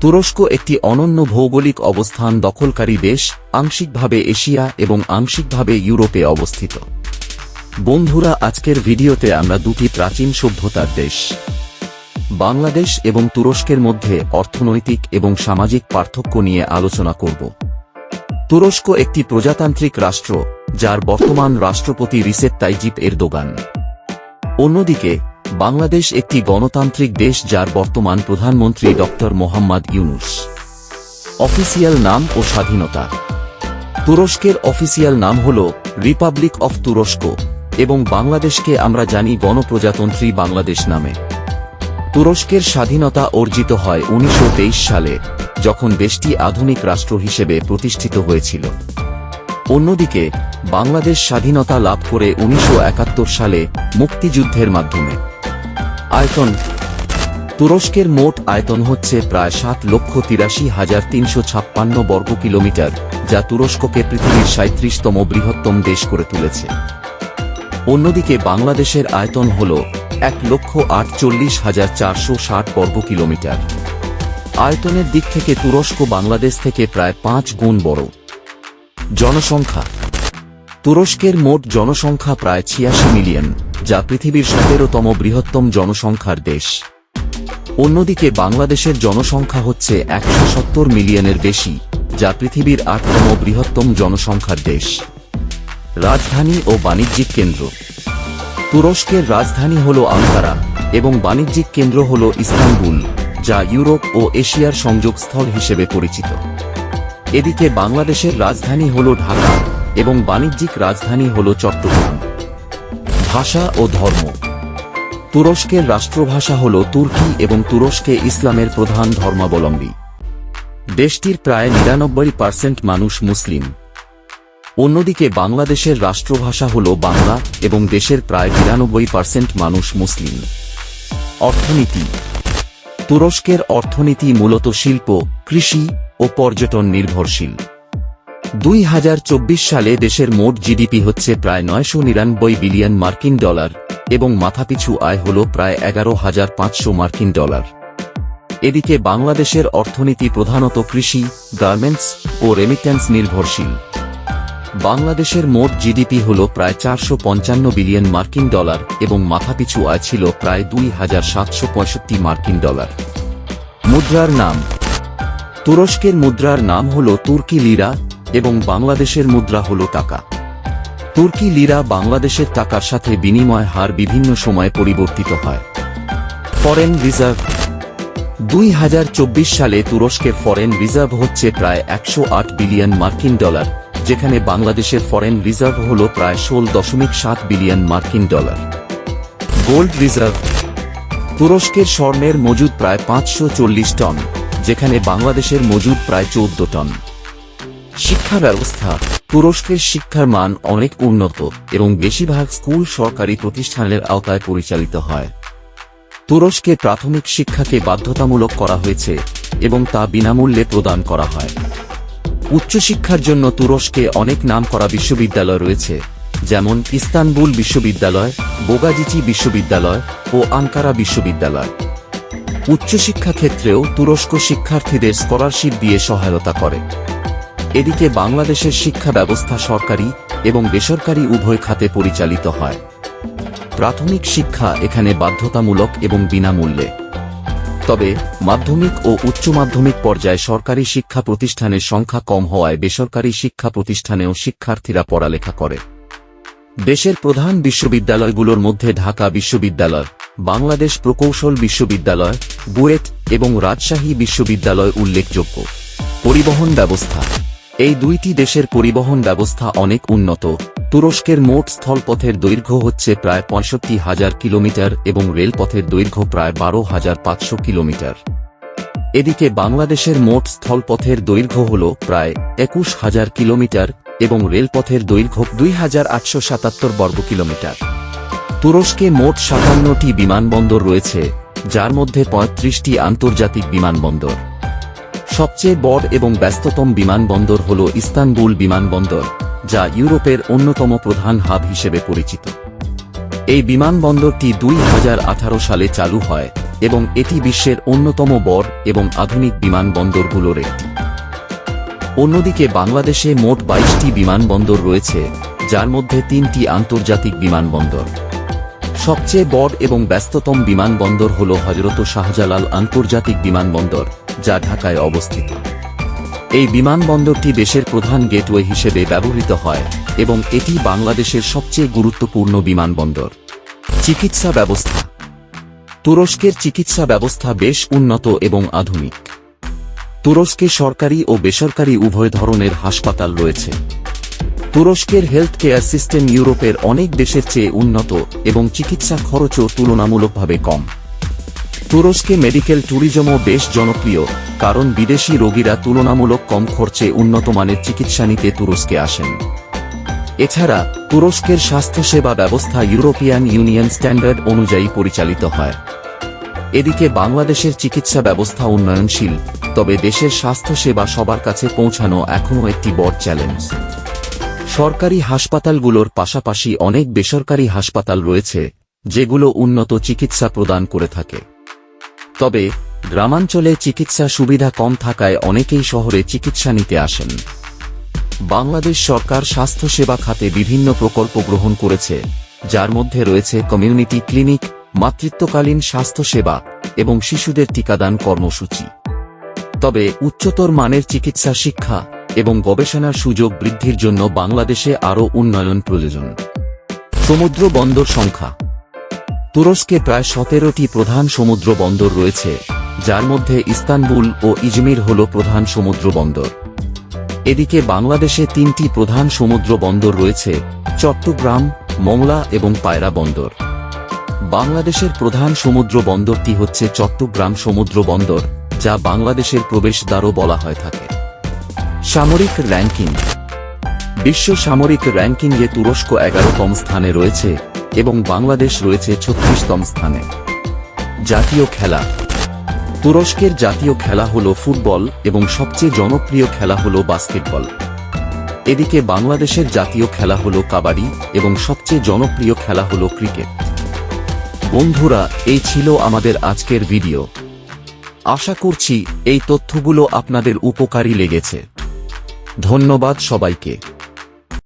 তুরস্ক একটি অনন্য ভৌগোলিক অবস্থান দখলকারী দেশ, আংশিকভাবে এশিয়া এবং আংশিকভাবে ইউরোপে অবস্থিত। বন্ধুরা, আজকের ভিডিওতে আমরা দুটি প্রাচীন সভ্যতার দেশ। বাংলাদেশ এবং তুরস্কের মধ্যে অর্থনৈতিক এবং সামাজিক পার্থক্য নিয়ে আলোচনা করব। তুরস্ক একটি প্রজাতান্ত্রিক রাষ্ট্র, যার বর্তমান রাষ্ট্রপতি রিসেপ তাইজিপ এরদোগান। অন্যদিকে বাংলাদেশ একটি গণতান্ত্রিক দেশ যার বর্তমান প্রধানমন্ত্রী ডক্টর মোহাম্মদ ইউনুস। অফিসিয়াল নাম ও স্বাধীনতা। তুরস্কের অফিসিয়াল নাম হল রিপাবলিক অফ তুরস্ক এবং বাংলাদেশকে আমরা জানি গণপ্রজাতন্ত্রী বাংলাদেশ নামে। তুরস্কের স্বাধীনতা অর্জিত হয় উনিশশো তেইশ সালে, যখন দেশটি আধুনিক রাষ্ট্র হিসেবে প্রতিষ্ঠিত হয়েছিল। অন্যদিকে, বাংলাদেশ স্বাধীনতা লাভ করে উনিশশো একাত্তর সালে মুক্তিযুদ্ধের মাধ্যমে। আয়তন। তুরস্কের মোট আয়তন হচ্ছে প্রায় সাত লক্ষ তিরাশি হাজার তিনশো ছাপ্পান্ন বর্গ কিলোমিটার, যা তুরস্ককে পৃথিবীর সাঁত্রিশতম বৃহত্তম দেশ করে তুলেছে। অন্যদিকে বাংলাদেশের আয়তন হল এক লক্ষ আটচল্লিশ হাজার চারশো ষাট বর্গ কিলোমিটার। আয়তনের দিক থেকে তুরস্ক বাংলাদেশ থেকে প্রায় পাঁচ গুণ বড়। জনসংখ্যা। তুরস্কের মোট জনসংখ্যা প্রায় ছিয়াশি মিলিয়ন। যা পৃথিবীর সতেরোতম বৃহত্তম জনসংখ্যার দেশ। অন্যদিকে বাংলাদেশের জনসংখ্যা হচ্ছে একশো সত্তর মিলিয়নের বেশি, যা পৃথিবীর আটতম বৃহত্তম জনসংখ্যার দেশ। রাজধানী ও বাণিজ্যিক কেন্দ্র। তুরস্কের রাজধানী হল আঙ্কারা এবং বাণিজ্যিক কেন্দ্র হল ইস্তানবুল, যা ইউরোপ ও এশিয়ার সংযোগস্থল হিসেবে পরিচিত। এদিকে বাংলাদেশের রাজধানী হল ঢাকা এবং বাণিজ্যিক রাজধানী হল চট্টগ্রাম। ভাষা ও ধর্ম। তুরস্কের রাষ্ট্রভাষা হল তুর্কি এবং তুরস্কে ইসলামের প্রধান ধর্মাবলম্বী। দেশটির প্রায় নিরানব্বই পার্সেন্ট মানুষ মুসলিম। অন্যদিকে বাংলাদেশের রাষ্ট্রভাষা হল বাংলা এবং দেশের প্রায় বিরানব্বই পার্সেন্ট মানুষ মুসলিম। অর্থনীতি। তুরস্কের অর্থনীতি মূলত শিল্প, কৃষি ও পর্যটন নির্ভরশীল। দুই হাজার চব্বিশ সালে দেশের মোট জিডিপি হচ্ছে প্রায় নয়শো নিরানব্বই বিলিয়ন মার্কিন ডলার এবং মাথাপিছু আয় হল প্রায় এগারো হাজার পাঁচশো মার্কিন ডলার। এদিকে বাংলাদেশের অর্থনীতি প্রধানত কৃষি, গার্মেন্টস ও রেমিট্যান্স নির্ভরশীল। বাংলাদেশের মোট জিডিপি হল প্রায় চারশো পঞ্চান্ন বিলিয়ন মার্কিন ডলার এবং মাথাপিছু আয় ছিল প্রায় দুই হাজার সাতশো পঁয়ষট্টি মার্কিন ডলার। মুদ্রার নাম। তুরস্কের মুদ্রার নাম হল তুর্কি লিরা এবং বাংলাদেশের মুদ্রা হল টাকা। তুর্কি লিরা বাংলাদেশের টাকার সাথে বিনিময় হার বিভিন্ন সময়ে পরিবর্তিত হয়। ফরেন রিজার্ভ দুই হাজার চব্বিশ সালে তুরস্কের ফরেন রিজার্ভ হচ্ছে প্রায় একশো আট বিলিয়ন মার্কিন ডলার, যেখানে বাংলাদেশের ফরেন রিজার্ভ হল প্রায় ষোল দশমিক সাত বিলিয়ন মার্কিন ডলার। গোল্ড রিজার্ভ তুরস্কের স্বর্ণের মজুদ প্রায় পাঁচশো চল্লিশ টন, যেখানে বাংলাদেশের মজুদ প্রায় চৌদ্দ টন। শিক্ষা ব্যবস্থা। তুরস্কের শিক্ষার মান অনেক উন্নত এবং বেশিরভাগ স্কুল সরকারি প্রতিষ্ঠানের আওতায় পরিচালিত হয়। তুরস্কে প্রাথমিক শিক্ষাকে বাধ্যতামূলক করা হয়েছে এবং তা বিনামূল্যে প্রদান করা হয়। উচ্চশিক্ষার জন্য তুরস্কে অনেক নামকরা বিশ্ববিদ্যালয় রয়েছে, যেমন ইস্তানবুল বিশ্ববিদ্যালয়, বোগাজিচি বিশ্ববিদ্যালয় ও আঙ্কারা বিশ্ববিদ্যালয়। উচ্চশিক্ষা ক্ষেত্রেও তুরস্ক শিক্ষার্থীদের স্কলারশিপ দিয়ে সহায়তা করে। এদিকে বাংলাদেশের শিক্ষা ব্যবস্থা সরকারি এবং বেসরকারি উভয় খাতে পরিচালিত হয়। প্রাথমিক শিক্ষা এখানে বাধ্যতামূলক এবং বিনামূল্যে। তবে মাধ্যমিক ও উচ্চ মাধ্যমিক পর্যায়ে সরকারি শিক্ষা প্রতিষ্ঠানের সংখ্যা কম হওয়ায় বেসরকারি শিক্ষা প্রতিষ্ঠানেও শিক্ষার্থীরা পড়ালেখা করে। দেশের প্রধান বিশ্ববিদ্যালয়গুলোর মধ্যে ঢাকা বিশ্ববিদ্যালয়, বাংলাদেশ প্রকৌশল বিশ্ববিদ্যালয়, বুয়েট এবং রাজশাহী বিশ্ববিদ্যালয় উল্লেখযোগ্য। পরিবহন ব্যবস্থা এই দুইটি দেশের পরিবহন ব্যবস্থা অনেক উন্নত। তুরস্কের মোট স্থলপথের দৈর্ঘ্য হচ্ছে প্রায় পঁয়ষট্টি হাজার কিলোমিটার এবং রেলপথের দৈর্ঘ্য প্রায় বারো হাজার পাঁচশো কিলোমিটার। এদিকে বাংলাদেশের মোট স্থলপথের দৈর্ঘ্য হল প্রায় একুশ হাজার কিলোমিটার এবং রেলপথের দৈর্ঘ্য দুই হাজার আটশো সাতাত্তর বর্গ কিলোমিটার। তুরস্কে মোট সাতান্নটি বিমানবন্দর রয়েছে, যার মধ্যে পঁয়ত্রিশটি আন্তর্জাতিক বিমানবন্দর। সবচেয়ে বড় এবং ব্যস্ততম বিমানবন্দর হল ইস্তানবুল বিমানবন্দর, যা ইউরোপের অন্যতম প্রধান হাব হিসেবে পরিচিত। এই বিমানবন্দরটি দুই হাজার আঠারো সালে চালু হয় এবং এটি বিশ্বের অন্যতম বড় এবং আধুনিক বিমানবন্দরগুলোর একটি। অন্যদিকে বাংলাদেশে মোট বাইশটি বিমানবন্দর রয়েছে, যার মধ্যে তিনটি আন্তর্জাতিক বিমানবন্দর। সবচেয়ে বড় এবং ব্যস্ততম বিমানবন্দর হল হজরত শাহজালাল আন্তর্জাতিক বিমানবন্দর যা ঢাকায় অবস্থিত। এই বিমানবন্দরটি দেশের প্রধান গেটওয়ে হিসেবে ব্যবহৃত হয় এবং এটি বাংলাদেশের সবচেয়ে গুরুত্বপূর্ণ বিমানবন্দর। চিকিৎসা ব্যবস্থা। তুরস্কের চিকিৎসা ব্যবস্থা বেশ উন্নত এবং আধুনিক। তুরস্কে সরকারি ও বেসরকারি উভয় ধরনের হাসপাতাল রয়েছে। তুরস্কের হেলথ কেয়ার সিস্টেম ইউরোপের অনেক দেশের চেয়ে উন্নত এবং চিকিৎসা খরচও তুলনামূলকভাবে কম। তুরস্কে মেডিকেল ট্যুরিজমও বেশ জনপ্রিয়, কারণ বিদেশি রোগীরা তুলনামূলক কম খরচে উন্নত মানের চিকিৎসা নিতে তুরস্কে আসেন। এছাড়া, তুরস্কের স্বাস্থ্যসেবা ব্যবস্থা ইউরোপিয়ান ইউনিয়ন স্ট্যান্ডার্ড অনুযায়ী পরিচালিত হয়। এদিকে বাংলাদেশের চিকিৎসা ব্যবস্থা উন্নয়নশীল, তবে দেশের স্বাস্থ্যসেবা সবার কাছে পৌঁছানো এখনও একটি বড় চ্যালেঞ্জ। সরকারি হাসপাতালগুলোর পাশাপাশি অনেক বেসরকারি হাসপাতাল রয়েছে, যেগুলো উন্নত চিকিৎসা প্রদান করে থাকে। তবে, গ্রামাঞ্চলে চিকিৎসা সুবিধা কম থাকায় অনেকেই শহরে চিকিৎসা নিতে আসেন। বাংলাদেশ সরকার স্বাস্থ্যসেবা খাতে বিভিন্ন প্রকল্প গ্রহণ করেছে, যার মধ্যে রয়েছে কমিউনিটি ক্লিনিক, মাতৃত্বকালীন স্বাস্থ্যসেবা এবং শিশুদের টিকাদান কর্মসূচি। তবে, উচ্চতর মানের চিকিৎসা শিক্ষা এবং গবেষণার সুযোগ বৃদ্ধির জন্য বাংলাদেশে আরও উন্নয়ন প্রয়োজন। সমুদ্র বন্দর সংখ্যা তুরস্কে প্রায় সতেরোটি প্রধান সমুদ্র বন্দর রয়েছে, যার মধ্যে ইস্তানবুল ও ইজমির হল প্রধান সমুদ্র বন্দর। এদিকে বাংলাদেশে তিনটি প্রধান সমুদ্র বন্দর রয়েছে, চট্টগ্রাম, মংলা এবং পায়রা বন্দর। বাংলাদেশের প্রধান সমুদ্র বন্দরটি হচ্ছে চট্টগ্রাম সমুদ্র বন্দর, যা বাংলাদেশের প্রবেশদ্বারও বলা হয় থাকে। সামরিক র্যাঙ্কিং। বিশ্ব সামরিক র্যাঙ্কিংয়ে তুরস্ক এগারোতম স্থানে রয়েছে এবং বাংলাদেশ রয়েছে ছত্রিশতম স্থানে। জাতীয় খেলা। তুরস্কের জাতীয় খেলা হল ফুটবল এবং সবচেয়ে জনপ্রিয় খেলা হল বাস্কেটবল। এদিকে বাংলাদেশের জাতীয় খেলা হল কাবাডি এবং সবচেয়ে জনপ্রিয় খেলা হল ক্রিকেট। বন্ধুরা, এই ছিল আমাদের আজকের ভিডিও। আশা করছি এই তথ্যগুলো আপনাদের উপকারী লেগেছে। ধন্যবাদ সবাইকে।